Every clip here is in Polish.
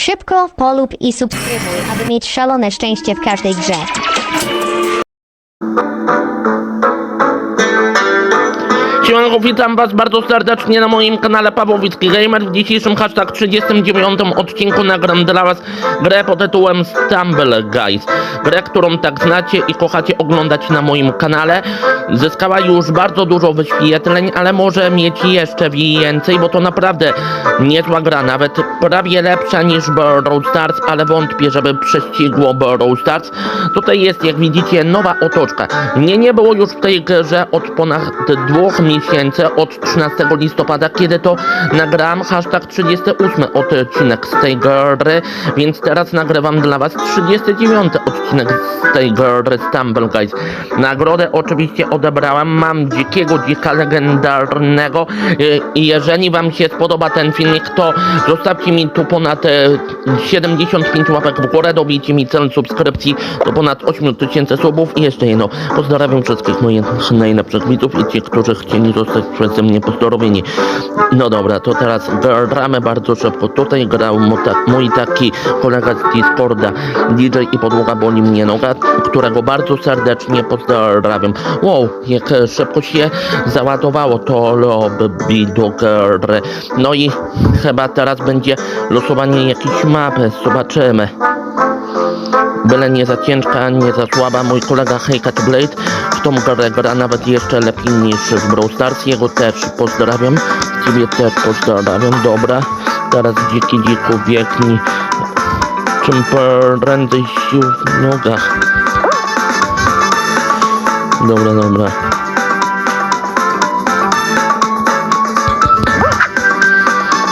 Szybko polub i subskrybuj, aby mieć szalone szczęście w każdej grze. Siemanko, witam was bardzo serdecznie na moim kanale Pawłowicki Gamer. W dzisiejszym hashtag 39 odcinku nagram dla was grę pod tytułem Stumble Guys. Grę, którą tak znacie i kochacie oglądać na moim kanale. Zyskała już bardzo dużo wyświetleń, ale może mieć jeszcze więcej, bo to naprawdę niezła gra, nawet prawie lepsza niż Brawl Stars, ale wątpię, żeby prześcigło Brawl Stars. Tutaj jest, jak widzicie, nowa otoczka. Nie, nie było już w tej grze od ponad dwóch miesięcy, od 13 listopada, kiedy to nagrałem hashtag 38 odcinek z tej gry, więc teraz nagrywam dla was 39 odcinek z tej gry Stumble Guys. Nagrodę oczywiście odebrałem, mam dzikiego dzika legendarnego Y, i jeżeli wam się spodoba ten filmik, to zostawcie mi tu ponad e, 75 łapek w górę, dobijcie mi cel subskrypcji do ponad 8 tysięcy subów i jeszcze jedno, pozdrawiam wszystkich moich najlepszych widzów i tych, którzy chcieli zostać przeze mnie pozdrowieni. No dobra, to teraz gramy bardzo szybko. Tutaj grał mój taki kolega z Discorda, DJ i podłoga boli mnie noga, którego bardzo serdecznie pozdrawiam. Wow, jak szybko się załadowało to lobby do gry. No i chyba teraz będzie losowanie jakiejś mapy, zobaczymy. Byle nie za ciężka, nie za słaba. Mój kolega Heycat Blade w tą grę gra nawet jeszcze lepiej niż w Brawl Stars. Jego też pozdrawiam. Ciebie też pozdrawiam. Dobra. Teraz dziki dziku biegnij. Czym prędzej sił w nogach. Dobra, dobra.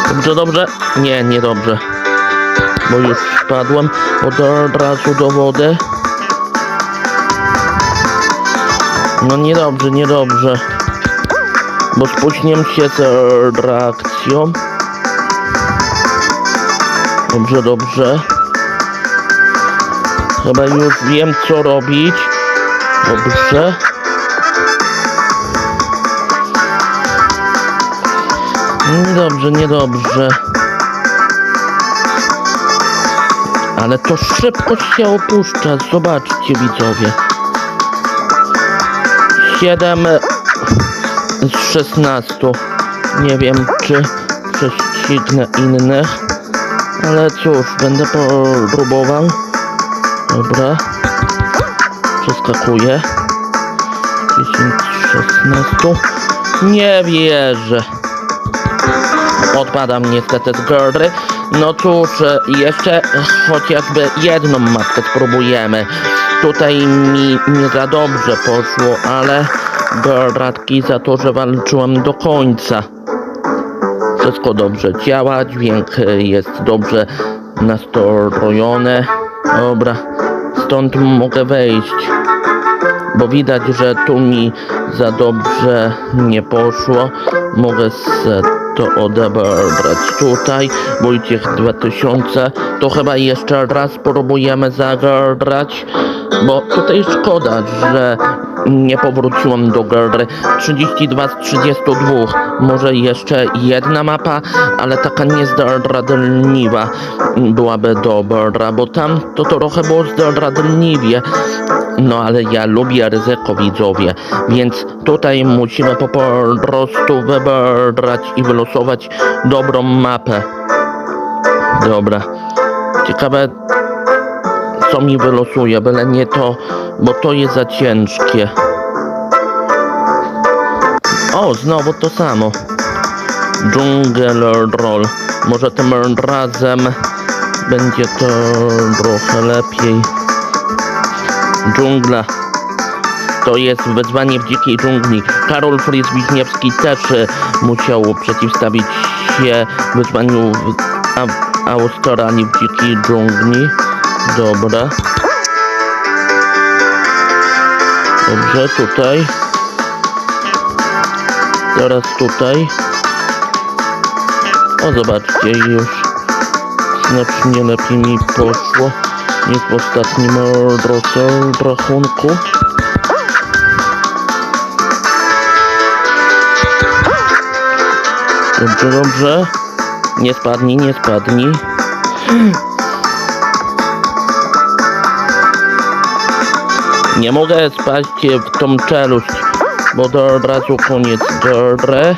Dobrze, dobrze? Nie, nie dobrze. Bo już wpadłem od razu do wody. No niedobrze, niedobrze. Bo spóźniam się z reakcją. Dobrze, dobrze. Chyba już wiem co robić. Dobrze. Niedobrze, niedobrze. Ale to szybko się opuszcza. Zobaczcie widzowie. 7 z 16. Nie wiem czy prześcignę innych. Ale cóż, będę próbował. Dobra. Przeskakuję. 10 z 16. Nie wierzę. Odpadam niestety z gry. No cóż, e, jeszcze chociażby jedną matkę spróbujemy. Tutaj mi nie za dobrze poszło, ale gratki za to, że walczyłem do końca. Wszystko dobrze działa, dźwięk e, jest dobrze nastrojony. Dobra, stąd mogę wejść. Bo widać, że tu mi za dobrze nie poszło. Mogę se to odebrać tutaj. Wojciech 2000. To chyba jeszcze raz spróbujemy zagrać. Bo tutaj szkoda, że nie powróciłem do gry. 32 z 32. Może jeszcze jedna mapa, ale taka niezdradliwa byłaby dobra, bo tam to trochę było zdradliwie. No ale ja lubię ryzyko widzowie, więc tutaj musimy po prostu wybrać i wylosować dobrą mapę. Dobra. Ciekawe co mi wylosuje, byle nie to, bo to jest za ciężkie. O, znowu to samo. Jungle Roll. Może tym razem będzie to trochę lepiej. Dżungla. To jest wyzwanie w dzikiej dżungli. Karol Fritz też e, musiał przeciwstawić się wyzwaniu Australii w dzikiej dżungli. Dobra. Dobrze, tutaj. Teraz tutaj. O, zobaczcie, już znacznie lepiej mi poszło niż w ostatnim rachunku. Dobrze, dobrze. Nie spadnij, nie spadnij. Nie mogę spaść w tą czeluść, bo to koniec. Dobrze.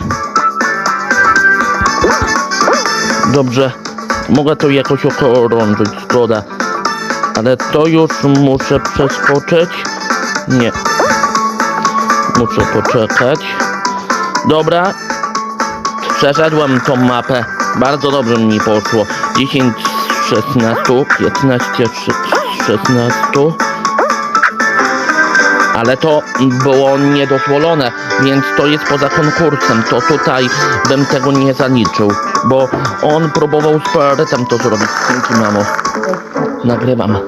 Dobrze. Mogę to jakoś okrążyć, zgoda. Ale to już muszę przeskoczyć. Nie. Muszę poczekać. Dobra. Przeszedłem tą mapę. Bardzo dobrze mi poszło. 10 z 16, 15 z 16. Ale to było niedozwolone, więc to jest poza konkursem. To tutaj bym tego nie zaliczył, bo on próbował z peretem to zrobić. Dzięki mamo. Nagrywam.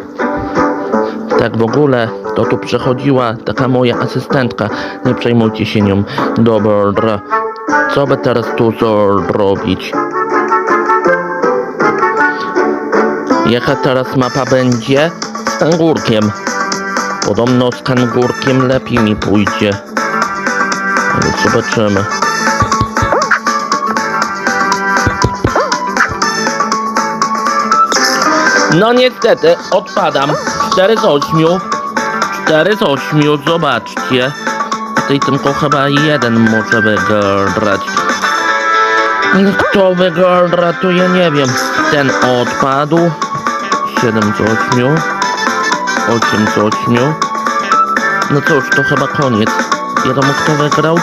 Tak w ogóle to tu przechodziła taka moja asystentka. Nie przejmujcie się nią. Dobra. Co by teraz tu zrobić? Jaka teraz mapa będzie? Z kangurkiem. Podobno z kangurkiem lepiej mi pójdzie. Ale zobaczymy. No niestety, odpadam. 4 z 8. 4 z 8, zobaczcie. Tutaj tylko chyba jeden może wygrać. Kto wygra, to ja nie wiem. Ten odpadł. 7 z 8. 8 z 8. No cóż, to chyba koniec. Wiadomo kto wygrał?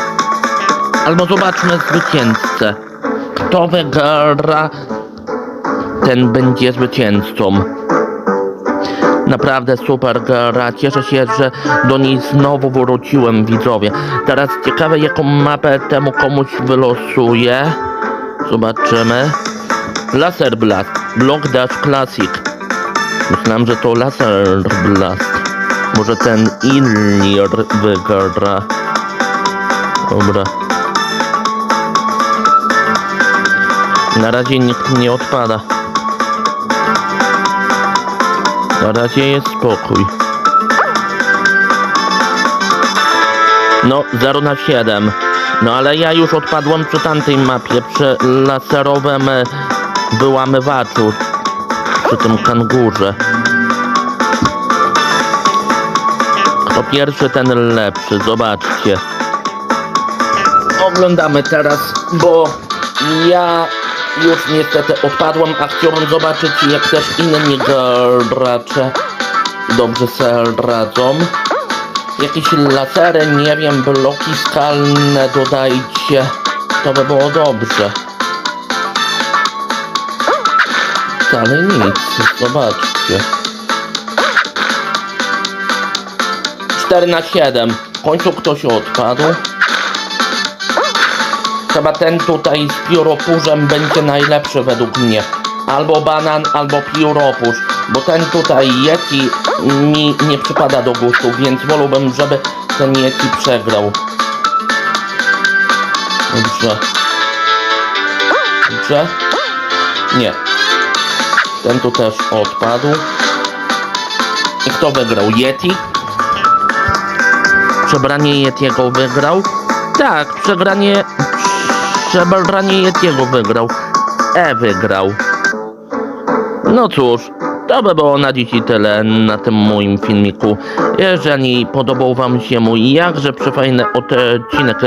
Albo zobaczmy zwycięzcę. Kto wygra, ten będzie zwycięzcą. Naprawdę super gra. Cieszę się, że do niej znowu wróciłem, widzowie. Teraz ciekawe, jaką mapę temu komuś wylosuję. Zobaczymy. Laser Blast. Block Dash Classic. Myślałem, że to Laser Blast. Może ten Illir wygra. Dobra. Na razie nikt nie odpada. Na razie jest spokój. No, 0 na 7. No ale ja już odpadłem przy tamtej mapie, przy laserowym e, wyłamywaczu. Przy tym kangurze. Kto pierwszy, ten lepszy, zobaczcie. Oglądamy teraz, bo ja już niestety odpadłem, a chciałbym zobaczyć jak też inni gracze dobrze sobie radzą. Jakieś lasery, nie wiem, bloki skalne dodajcie. To by było dobrze. Wcale nic, zobaczcie. 4 na 7. W końcu ktoś odpadł. Chyba ten tutaj z pióropurzem będzie najlepszy według mnie. Albo banan, albo pióropusz. Bo ten tutaj Yeti mi nie przypada do gustu, więc wolałbym, żeby ten Yeti przegrał. Dobrze. Dobrze? Nie. Ten tu też odpadł. I kto wygrał? Yeti? Przebranie Yetiego wygrał? Tak, przegranie... Przebranie Yetiego wygrał. E wygrał. No cóż, to by było na dziś i tyle na tym moim filmiku. Jeżeli podobał wam się mój jakże przefajny odcinek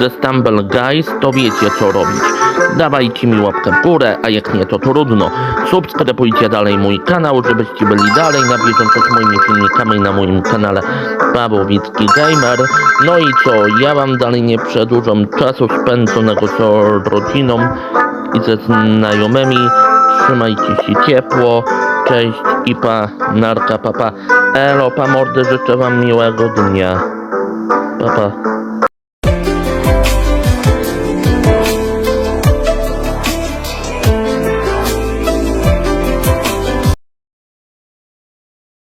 ze Stumble Guys, to wiecie co robić. Dawajcie mi łapkę w górę, a jak nie to trudno. Subskrybujcie dalej mój kanał, żebyście byli dalej na bieżąco z moimi filmikami na moim kanale Pawłowicki Gamer. No i co, ja wam dalej nie przedłużam czasu spędzonego z rodziną i ze znajomymi. Trzymajcie się ciepło. Cześć i pa, narka papa. Elo, pa mordy, życzę wam miłego dnia. Pa, pa.